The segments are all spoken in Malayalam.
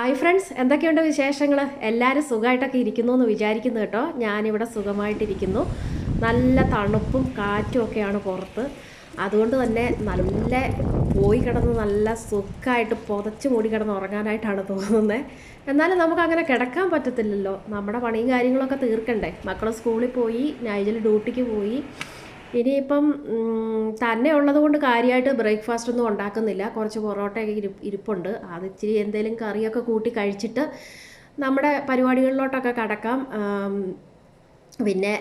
ഹായ് ഫ്രണ്ട്സ് എന്തൊക്കെയുണ്ട് വിശേഷങ്ങൾ എല്ലാവരും സുഖമായിട്ടൊക്കെ ഇരിക്കുന്നു എന്ന് വിചാരിക്കുന്നു കേട്ടോ. ഞാനിവിടെ സുഖമായിട്ടിരിക്കുന്നു. നല്ല തണുപ്പും കാറ്റും ഒക്കെയാണ് പുറത്ത്. അതുകൊണ്ട് തന്നെ നല്ല പോയി കിടന്ന് നല്ല സുഖമായിട്ട് പുതച്ച് മൂടി കിടന്ന് ഉറങ്ങാനായിട്ടാണ് തോന്നുന്നത് എന്നാലും നമുക്ക് അങ്ങനെ കിടക്കാൻ പറ്റത്തില്ലല്ലോ. നമ്മുടെ പണിയും കാര്യങ്ങളൊക്കെ തീർക്കണ്ടേ. മക്കൾ സ്കൂളിൽ പോയി നൈജൽ ഡ്യൂട്ടിക്ക് പോയി. ഇനിയിപ്പം തന്നെ ഉള്ളത് കൊണ്ട് കാര്യമായിട്ട് ബ്രേക്ക്ഫാസ്റ്റ് ഒന്നും ഉണ്ടാക്കുന്നില്ല. കുറച്ച് പൊറോട്ടയൊക്കെ ഇരി ഇരിപ്പുണ്ട്. അത് ഇച്ചിരി എന്തെങ്കിലും കറിയൊക്കെ കൂട്ടി കഴിച്ചിട്ട് നമ്മുടെ പരിപാടികളിലോട്ടൊക്കെ കടക്കാം. പിന്നെ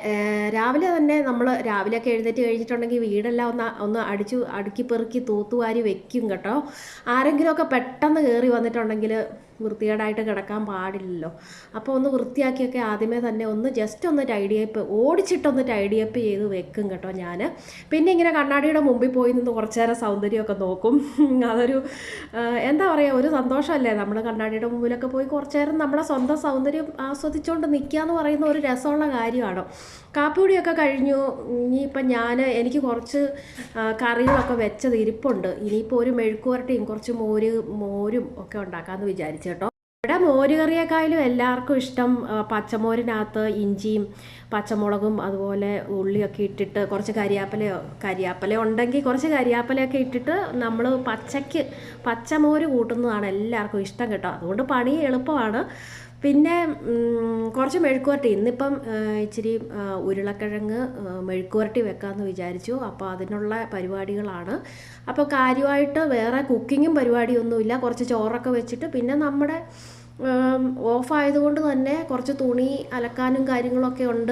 രാവിലെ തന്നെ നമ്മൾ രാവിലെയൊക്കെ എഴുന്നേറ്റ് കഴിഞ്ഞിട്ടുണ്ടെങ്കിൽ വീടെല്ലാം ഒന്ന് ഒന്ന് അടിച്ചു അടുക്കി പെറുക്കി തൂത്തുവാരി വെക്കും കേട്ടോ. ആരെങ്കിലുമൊക്കെ പെട്ടെന്ന് കയറി വന്നിട്ടുണ്ടെങ്കിൽ വൃത്തികേടായിട്ട് കിടക്കാൻ പാടില്ലല്ലോ. അപ്പോൾ ഒന്ന് വൃത്തിയാക്കിയൊക്കെ ആദ്യമേ തന്നെ ഒന്ന് ജസ്റ്റ് ഒന്ന് ടൈഡിയപ്പ് ഓടിച്ചിട്ടൊന്ന് ടൈഡിയപ്പ് ചെയ്ത് വെക്കും കേട്ടോ ഞാൻ പിന്നെ ഇങ്ങനെ കണ്ണാടിയുടെ മുമ്പിൽ പോയി നിന്ന് കുറച്ച് നേരം സൗന്ദര്യമൊക്കെ നോക്കും. അതൊരു എന്താ പറയുക ഒരു സന്തോഷമല്ലേ? നമ്മൾ കണ്ണാടിയുടെ മുമ്പിലൊക്കെ പോയി കുറച്ച് നേരം നമ്മുടെ സ്വന്തം സൗന്ദര്യം ആസ്വദിച്ചുകൊണ്ട് നിൽക്കുക എന്ന് പറയുന്ന ഒരു രസമുള്ള കാര്യമാണ്? കാപ്പിപൊടിയൊക്കെ കഴിഞ്ഞു. ഇനിയിപ്പം ഞാൻ എനിക്ക് കുറച്ച് കറികളൊക്കെ വെച്ചത് ഇരിപ്പുണ്ട്. ഇനിയിപ്പോൾ ഒരു മെഴുക്കുവരട്ടിയും കുറച്ച് മോര് മോരും ഒക്കെ ഉണ്ടാക്കാമെന്ന് വിചാരിച്ചു. ഇവിടെ മോര് കറിയേക്കാളും എല്ലാവർക്കും ഇഷ്ടം. പച്ചമോരിനകത്ത് ഇഞ്ചിയും പച്ചമുളകും അതുപോലെ ഉള്ളിയൊക്കെ ഇട്ടിട്ട് കുറച്ച് കരിയാപ്പലയോ കരിയാപ്പല ഉണ്ടെങ്കിൽ കുറച്ച് കരിയാപ്പലയൊക്കെ ഇട്ടിട്ട് നമ്മൾ പച്ചയ്ക്ക് പച്ചമോര് കൂട്ടുന്നതാണ് എല്ലാവർക്കും ഇഷ്ടം കേട്ടോ. അതുകൊണ്ട് പണി എളുപ്പമാണ്. പിന്നെ കുറച്ച് മെഴുക്കുവരട്ടി. ഇന്നിപ്പം ഇച്ചിരി ഉരുളക്കിഴങ്ങ് മെഴുക്കുവരട്ടി വെക്കാമെന്ന് വിചാരിച്ചു. അപ്പോൾ അതിനുള്ള പരിപാടികളാണ്. അപ്പോൾ കാര്യമായിട്ട് വേറെ കുക്കിങ്ങും പരിപാടിയൊന്നുമില്ല. കുറച്ച് ചോറൊക്കെ വെച്ചിട്ട് പിന്നെ നമ്മുടെ ഓഫായതുകൊണ്ട് തന്നെ കുറച്ച് തുണി അലക്കാനും കാര്യങ്ങളൊക്കെ ഉണ്ട്.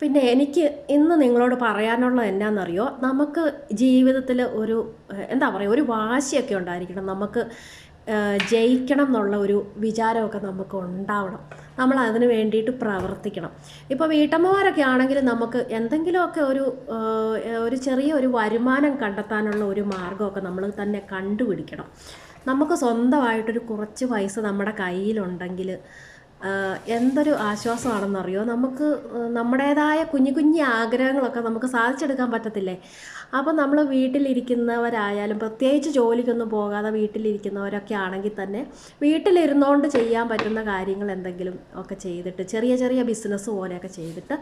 പിന്നെ എനിക്ക് ഇന്ന് നിങ്ങളോട് പറയാനുള്ളത് എന്നാണെന്നറിയോ നമുക്ക് ജീവിതത്തിൽ ഒരു എന്താ പറയുക ഒരു വാശിയൊക്കെ ഉണ്ടായിരിക്കണം. നമുക്ക് ജയിക്കണം എന്നുള്ള ഒരു വിചാരമൊക്കെ നമുക്ക് ഉണ്ടാവണം. നമ്മൾ അതിന് വേണ്ടിയിട്ട് പ്രവർത്തിക്കണം. ഇപ്പോൾ വീട്ടമ്മമാരൊക്കെ ആണെങ്കിൽ നമുക്ക് എന്തെങ്കിലുമൊക്കെ ഒരു ഒരു ചെറിയ ഒരു വരുമാനം കണ്ടെത്താനുള്ള ഒരു മാർഗമൊക്കെ നമ്മൾ തന്നെ കണ്ടുപിടിക്കണം. നമുക്ക് സ്വന്തമായിട്ടൊരു കുറച്ച് പൈസ നമ്മുടെ കയ്യിലുണ്ടെങ്കിൽ എന്തൊരു ആശ്വാസമാണെന്നറിയോ? നമുക്ക് നമ്മുടേതായ കുഞ്ഞു കുഞ്ഞു ആഗ്രഹങ്ങളൊക്കെ നമുക്ക് സാധിച്ചെടുക്കാൻ പറ്റത്തില്ലേ? അപ്പോൾ നമ്മൾ വീട്ടിലിരിക്കുന്നവരായാലും പ്രത്യേകിച്ച് ജോലിക്കൊന്നും പോകാതെ വീട്ടിലിരിക്കുന്നവരൊക്കെ ആണെങ്കിൽ തന്നെ വീട്ടിലിരുന്നുകൊണ്ട് ചെയ്യാൻ പറ്റുന്ന കാര്യങ്ങൾ എന്തെങ്കിലും ഒക്കെ ചെയ്തിട്ട് ചെറിയ ചെറിയ ബിസിനസ് പോലെയൊക്കെ ചെയ്തിട്ട്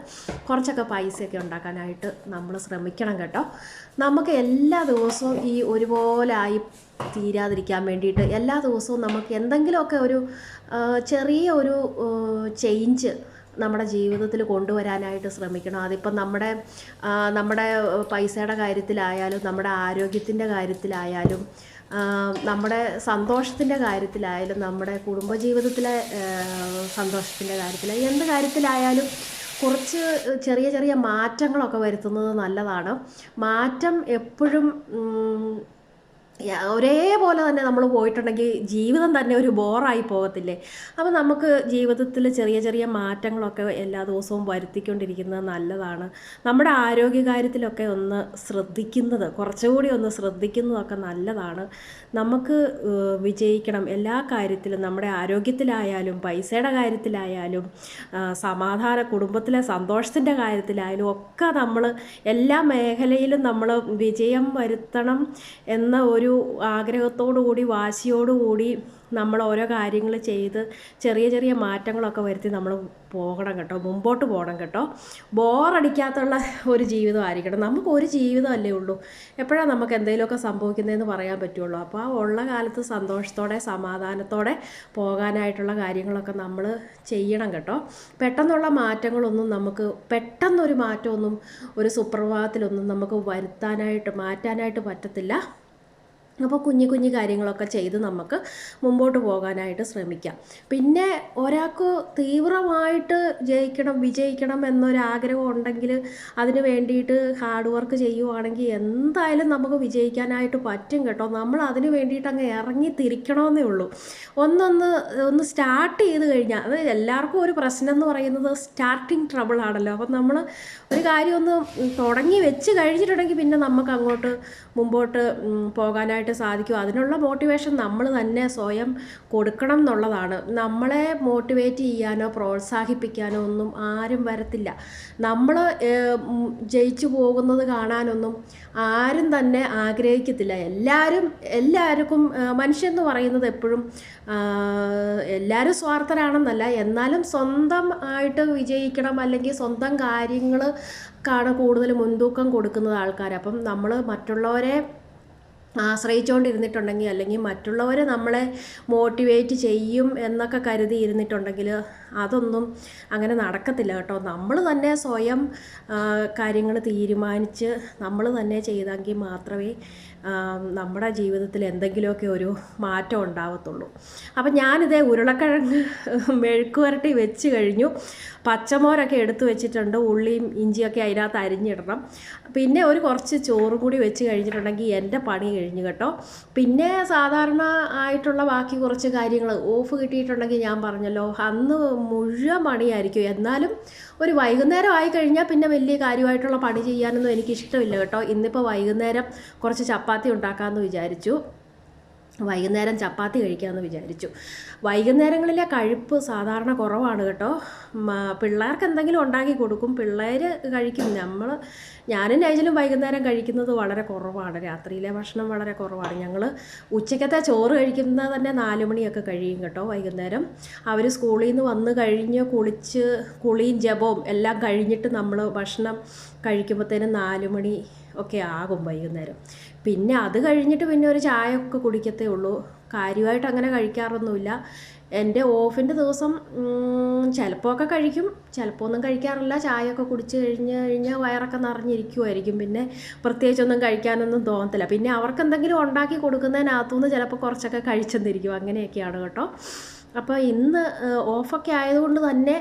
കുറച്ചൊക്കെ പൈസയൊക്കെ ഉണ്ടാക്കാനായിട്ട് നമ്മൾ ശ്രമിക്കണം കേട്ടോ. നമുക്ക് എല്ലാ ദിവസവും ഈ ഒരുപോലെ ആയി തീരാതിരിക്കാൻ വേണ്ടിയിട്ട് എല്ലാ ദിവസവും നമുക്ക് എന്തെങ്കിലുമൊക്കെ ഒരു ചെറിയ ഒരു ചേഞ്ച് നമ്മുടെ ജീവിതത്തിൽ കൊണ്ടുവരാനായിട്ട് ശ്രമിക്കണം. അതിപ്പം നമ്മുടെ നമ്മുടെ പൈസയുടെ കാര്യത്തിലായാലും നമ്മുടെ ആരോഗ്യത്തിന്റെ കാര്യത്തിലായാലും നമ്മുടെ സന്തോഷത്തിന്റെ കാര്യത്തിലായാലും നമ്മുടെ കുടുംബജീവിതത്തിലെ സന്തോഷത്തിന്റെ കാര്യത്തിലായാലും എന്ത് കാര്യത്തിലായാലും കുറച്ച് ചെറിയ ചെറിയ മാറ്റങ്ങളൊക്കെ വരുത്തുന്നത് നല്ലതാണ്. മാറ്റം എപ്പോഴും ഒരേപോലെ തന്നെ നമ്മൾ പോയിട്ടുണ്ടെങ്കിൽ ജീവിതം തന്നെ ഒരു ബോറായി പോകത്തില്ലേ? അപ്പോൾ നമുക്ക് ജീവിതത്തിൽ ചെറിയ ചെറിയ മാറ്റങ്ങളൊക്കെ എല്ലാ ദിവസവും വരുത്തിക്കൊണ്ടിരിക്കുന്നത് നല്ലതാണ്. നമ്മുടെ ആരോഗ്യകാര്യത്തിലൊക്കെ ഒന്ന് ശ്രദ്ധിക്കുന്നത് കുറച്ചുകൂടി ഒന്ന് ശ്രദ്ധിക്കുന്നതൊക്കെ നല്ലതാണ്. നമുക്ക് വിജയിക്കണം. എല്ലാ കാര്യത്തിലും നമ്മുടെ ആരോഗ്യത്തിലായാലും പൈസയുടെ കാര്യത്തിലായാലും സമാധാന കുടുംബത്തിലെ സന്തോഷത്തിന്റെ കാര്യത്തിലായാലും ഒക്കെ നമ്മൾ എല്ലാ മേഖലയിലും നമ്മൾ വിജയം വരുത്തണം എന്ന ഒരു ആഗ്രഹത്തോടു കൂടി വാശിയോടുകൂടി നമ്മൾ ഓരോ കാര്യങ്ങൾ ചെയ്ത് ചെറിയ ചെറിയ മാറ്റങ്ങളൊക്കെ വരുത്തി നമ്മൾ പോകണം കേട്ടോ മുമ്പോട്ട് പോകണം കേട്ടോ. ബോറടിക്കാത്തുള്ള ഒരു ജീവിതം ആയിരിക്കണം നമുക്ക് ഒരു ജീവിതമല്ലേ ഉള്ളൂ. എപ്പോഴാണ് നമുക്ക് എന്തെങ്കിലുമൊക്കെ സംഭവിക്കുന്നതെന്ന് പറയാൻ പറ്റുള്ളൂ. അപ്പോൾ ആ ഉള്ള കാലത്ത് സന്തോഷത്തോടെ സമാധാനത്തോടെ പോകാനായിട്ടുള്ള കാര്യങ്ങളൊക്കെ നമ്മൾ ചെയ്യണം കേട്ടോ. പെട്ടെന്നുള്ള മാറ്റങ്ങളൊന്നും നമുക്ക് പെട്ടെന്നൊരു മാറ്റമൊന്നും ഒരു സുപ്രഭാതത്തിലൊന്നും നമുക്ക് വരുത്താനായിട്ട് മാറ്റാനായിട്ട് പറ്റത്തില്ല. അപ്പോൾ കുഞ്ഞു കുഞ്ഞു കാര്യങ്ങളൊക്കെ ചെയ്ത് നമുക്ക് മുമ്പോട്ട് പോകാനായിട്ട് ശ്രമിക്കാം. പിന്നെ ഒരാൾക്ക് തീവ്രമായിട്ട് ജയിക്കണം വിജയിക്കണം എന്നൊരാഗ്രഹം ഉണ്ടെങ്കിൽ അതിന് വേണ്ടിയിട്ട് ഹാർഡ് വർക്ക് ചെയ്യുവാണെങ്കിൽ എന്തായാലും നമുക്ക് വിജയിക്കാനായിട്ട് പറ്റും കേട്ടോ. നമ്മൾ അതിന് വേണ്ടിയിട്ട് അങ്ങ് ഇറങ്ങി തിരിക്കണമെന്നേ ഉള്ളൂ. ഒന്നൊന്ന് ഒന്ന് സ്റ്റാർട്ട് ചെയ്ത് കഴിഞ്ഞാൽ അത് എല്ലാവർക്കും ഒരു പ്രശ്നം എന്ന് പറയുന്നത് സ്റ്റാർട്ടിങ് ട്രബിൾ ആണല്ലോ. അപ്പം നമ്മൾ ഒരു കാര്യം ഒന്ന് തുടങ്ങി വെച്ച് കഴിഞ്ഞിട്ടുണ്ടെങ്കിൽ പിന്നെ നമുക്ക് അങ്ങോട്ട് മുമ്പോട്ട് പോകാനായിട്ട് ചെയ്യാനായിട്ട് സാധിക്കും. അതിനുള്ള മോട്ടിവേഷൻ നമ്മൾ തന്നെ സ്വയം കൊടുക്കണം എന്നുള്ളതാണ്. നമ്മളെ മോട്ടിവേറ്റ് ചെയ്യാനോ പ്രോത്സാഹിപ്പിക്കാനോ ഒന്നും ആരും വരത്തില്ല. നമ്മൾ ജയിച്ചു പോകുന്നത് കാണാനൊന്നും ആരും തന്നെ ആഗ്രഹിക്കത്തില്ല. എല്ലാവരും എല്ലാവർക്കും മനുഷ്യൻ എന്ന് പറയുന്നത് എപ്പോഴും എല്ലാവരും സ്വാർത്ഥരാണെന്നല്ല. എന്നാലും സ്വന്തം ആയിട്ട് വിജയിക്കണം അല്ലെങ്കിൽ സ്വന്തം കാര്യങ്ങൾ ാണ് കൂടുതൽ മുൻതൂക്കം കൊടുക്കുന്നത് ആൾക്കാർ അപ്പം നമ്മൾ മറ്റുള്ളവരെ ആശ്രയിച്ചുകൊണ്ടിരുന്നിട്ടുണ്ടെങ്കിൽ അല്ലെങ്കിൽ മറ്റുള്ളവർ നമ്മളെ മോട്ടിവേറ്റ് ചെയ്യും എന്നൊക്കെ കരുതി ഇരുന്നിട്ടുണ്ടെങ്കിൽ അതൊന്നും അങ്ങനെ നടക്കത്തില്ല കേട്ടോ. നമ്മൾ തന്നെ സ്വയം കാര്യങ്ങൾ തീരുമാനിച്ച് നമ്മൾ തന്നെ ചെയ്തെങ്കിൽ മാത്രമേ നമ്മുടെ ജീവിതത്തിൽ എന്തെങ്കിലുമൊക്കെ ഒരു മാറ്റം ഉണ്ടാവത്തുള്ളൂ. അപ്പം ഞാനിതേ ഉരുളക്കിഴങ്ങ് മെഴുക്കുവരട്ടി വെച്ച് കഴിഞ്ഞു. പച്ചമോരൊക്കെ എടുത്തു വെച്ചിട്ടുണ്ട്. ഉള്ളിയും ഇഞ്ചിയൊക്കെ അതിനകത്ത് അരിഞ്ഞിടണം. പിന്നെ ഒരു കുറച്ച് ചോറും കൂടി വെച്ച് കഴിഞ്ഞിട്ടുണ്ടെങ്കിൽ എന്റെ പണി കഴിഞ്ഞു കേട്ടോ. പിന്നെ സാധാരണ ആയിട്ടുള്ള ബാക്കി കുറച്ച് കാര്യങ്ങൾ ഓഫ് കിട്ടിയിട്ടുണ്ടെങ്കിൽ ഞാൻ പറഞ്ഞല്ലോ അന്ന് മുഴുവൻ പണിയായിരിക്കും. എന്നാലും ഒരു വൈകുന്നേരം ആയി കഴിഞ്ഞാൽ പിന്നെ വലിയ കാര്യമായിട്ടുള്ള പണി ചെയ്യാനൊന്നും എനിക്ക് ഇഷ്ടമില്ല കേട്ടോ. ഇന്നിപ്പോൾ വൈകുന്നേരം കുറച്ച് ചപ്പാത്തി ഉണ്ടാക്കാമെന്ന് വിചാരിച്ചു. വൈകുന്നേരം ചപ്പാത്തി കഴിക്കാമെന്ന് വിചാരിച്ചു. വൈകുന്നേരങ്ങളിലെ കഴിപ്പ് സാധാരണ കുറവാണ് കേട്ടോ. പിള്ളേർക്ക് എന്തെങ്കിലും ഉണ്ടാക്കി കൊടുക്കും. പിള്ളേർ കഴിക്കും. നമ്മൾ ഞാനും നൈജലും വൈകുന്നേരം കഴിക്കുന്നത് വളരെ കുറവാണ്. രാത്രിയിലെ ഭക്ഷണം വളരെ കുറവാണ്. ഞങ്ങൾ ഉച്ചക്കത്തെ ചോറ് കഴിക്കുന്നത് തന്നെ നാല് മണിയൊക്കെ കഴിയും കേട്ടോ വൈകുന്നേരം. അവർ സ്കൂളിൽ നിന്ന് വന്ന് കഴിഞ്ഞ് കുളിച്ച് കുളിയും ജപവും എല്ലാം കഴിഞ്ഞിട്ട് നമ്മൾ ഭക്ഷണം കഴിക്കുമ്പോഴത്തേനും നാല് മണി ഒക്കെ ആകും വൈകുന്നേരം. പിന്നെ അത് കഴിഞ്ഞിട്ട് പിന്നെ ഒരു ചായ ഒക്കെ കുടിക്കത്തേ ഉള്ളൂ. കാര്യമായിട്ട് അങ്ങനെ കഴിക്കാറൊന്നുമില്ല. എന്റെ ഓഫിന്റെ ദിവസം ചിലപ്പോൾ ഒക്കെ കഴിക്കും. ചിലപ്പോൾ ഒന്നും കഴിക്കാറില്ല. ചായ ഒക്കെ കുടിച്ച് കഴിഞ്ഞ് കഴിഞ്ഞാൽ വയറൊക്കെ നിറഞ്ഞിരിക്കുമായിരിക്കും പിന്നെ പ്രത്യേകിച്ചൊന്നും കഴിക്കാനൊന്നും തോന്നത്തില്ല. പിന്നെ അവർക്ക് എന്തെങ്കിലും ഉണ്ടാക്കി കൊടുക്കുന്നതിനകത്തുനിന്ന് ചിലപ്പോൾ കുറച്ചൊക്കെ കഴിച്ചെന്നിരിക്കും. അങ്ങനെയൊക്കെയാണ് കേട്ടോ. അപ്പോൾ ഇന്ന് ഓഫൊക്കെ ആയതുകൊണ്ട് തന്നെ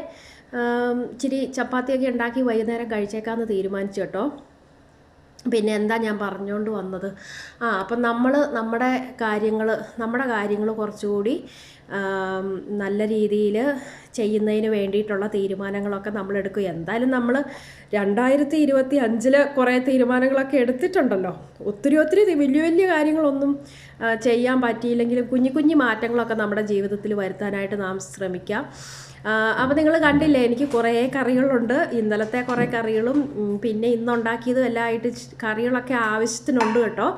ഇച്ചിരി ചപ്പാത്തിയൊക്കെ ഉണ്ടാക്കി വൈകുന്നേരം കഴിച്ചേക്കാമെന്ന് തീരുമാനിച്ചു കേട്ടോ. പിന്നെ എന്താ ഞാൻ പറഞ്ഞുകൊണ്ട് വന്നത്? ആ അപ്പം നമ്മൾ നമ്മുടെ കാര്യങ്ങൾ നമ്മുടെ കാര്യങ്ങൾ കുറച്ചുകൂടി നല്ല രീതിയിൽ ചെയ്യുന്നതിന് വേണ്ടിയിട്ടുള്ള തീരുമാനങ്ങളൊക്കെ നമ്മൾ എടുക്കും എന്തായാലും നമ്മൾ രണ്ടായിരത്തി ഇരുപത്തി അഞ്ചിൽ കുറേ തീരുമാനങ്ങളൊക്കെ എടുത്തിട്ടുണ്ടല്ലോ. ഒത്തിരി ഒത്തിരി വലിയ വലിയ കാര്യങ്ങളൊന്നും ചെയ്യാൻ പറ്റിയില്ലെങ്കിലും കുഞ്ഞു കുഞ്ഞു മാറ്റങ്ങളൊക്കെ നമ്മുടെ ജീവിതത്തിൽ വരുത്താനായിട്ട് നാം ശ്രമിക്കാം. അപ്പോൾ നിങ്ങൾ കണ്ടില്ലേ എനിക്ക് കുറേ കറികളുണ്ട്. ഇന്നലത്തെ കുറേ കറികളും പിന്നെ ഇന്നുണ്ടാക്കിയതും എല്ലാം ആയിട്ട് കറികളൊക്കെ ആവശ്യത്തിനുണ്ട് കേട്ടോ.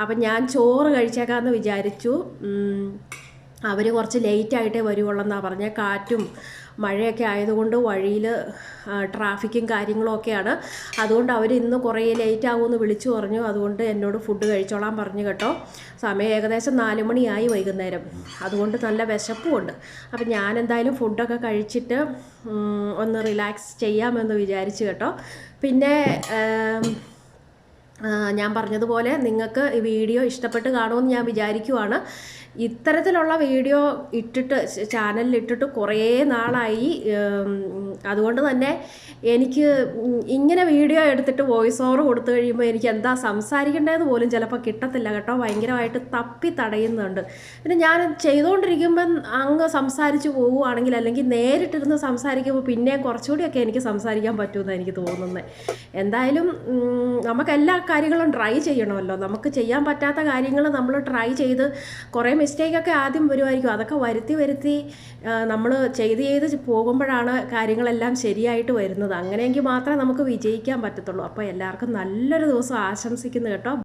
അപ്പം ഞാൻ ചോറ് കഴിച്ചേക്കാമെന്ന് വിചാരിച്ചു. അവർ കുറച്ച് ലേറ്റായിട്ടേ വരുവുള്ളെന്നാണ് പറഞ്ഞത് കാറ്റും മഴയൊക്കെ ആയതുകൊണ്ട് വഴിയിൽ ട്രാഫിക്കും കാര്യങ്ങളൊക്കെയാണ് അതുകൊണ്ട് അവർ ഇന്ന് കുറേ ലേറ്റ് ആകുമെന്ന് വിളിച്ചു പറഞ്ഞു. അതുകൊണ്ട് എന്നോട് ഫുഡ് കഴിച്ചോളാൻ പറഞ്ഞു കേട്ടോ. സമയം ഏകദേശം നാല് മണിയായി വൈകുന്നേരം. അതുകൊണ്ട് നല്ല വിശപ്പുമുണ്ട് അപ്പം ഞാൻ എന്തായാലും ഫുഡൊക്കെ കഴിച്ചിട്ട് ഒന്ന് റിലാക്സ് ചെയ്യാമെന്ന് വിചാരിച്ചു കേട്ടോ. പിന്നെ ഞാൻ പറഞ്ഞതുപോലെ നിങ്ങൾക്ക് ഈ വീഡിയോ ഇഷ്ടപ്പെട്ട് കാണുമെന്ന് ഞാൻ വിചാരിക്കുവാണ്. ഇത്തരത്തിലുള്ള വീഡിയോ ഇട്ടിട്ട് ചാനലിൽ ഇട്ടിട്ട് കുറേ നാളായി. അതുകൊണ്ട് തന്നെ എനിക്ക് ഇങ്ങനെ വീഡിയോ എടുത്തിട്ട് വോയിസ് ഓവർ കൊടുത്തു കഴിയുമ്പോൾ എനിക്ക് എന്താ സംസാരിക്കേണ്ടത് പോലും ചിലപ്പോൾ കിട്ടത്തില്ല കേട്ടോ. ഭയങ്കരമായിട്ട് തപ്പി തടയുന്നുണ്ട്. പിന്നെ ഞാൻ ചെയ്തുകൊണ്ടിരിക്കുമ്പം അങ്ങ് സംസാരിച്ച് പോവുകയാണെങ്കിൽ അല്ലെങ്കിൽ നേരിട്ടിരുന്ന് സംസാരിക്കുമ്പോൾ പിന്നെയും കുറച്ചുകൂടിയൊക്കെ എനിക്ക് സംസാരിക്കാൻ പറ്റുമെന്ന് എനിക്ക് തോന്നുന്നത്. എന്തായാലും നമുക്ക് എല്ലാ കാര്യങ്ങളും ട്രൈ ചെയ്യണമല്ലോ. നമുക്ക് ചെയ്യാൻ പറ്റാത്ത കാര്യങ്ങൾ നമ്മൾ ട്രൈ ചെയ്ത് കുറേ മിസ്റ്റേക്കൊക്കെ ആദ്യം വരുമായിരിക്കും അതൊക്കെ വരുത്തി വരുത്തി നമ്മൾ ചെയ്ത് ചെയ്ത് പോകുമ്പോഴാണ് കാര്യങ്ങളെല്ലാം ശരിയായിട്ട് വരുന്നത്. അങ്ങനെയെങ്കിൽ മാത്രമേ നമുക്ക് വിജയിക്കാൻ പറ്റത്തുള്ളൂ. അപ്പോൾ എല്ലാവർക്കും നല്ലൊരു ദിവസം ആശംസിക്കുന്നു കേട്ടോ.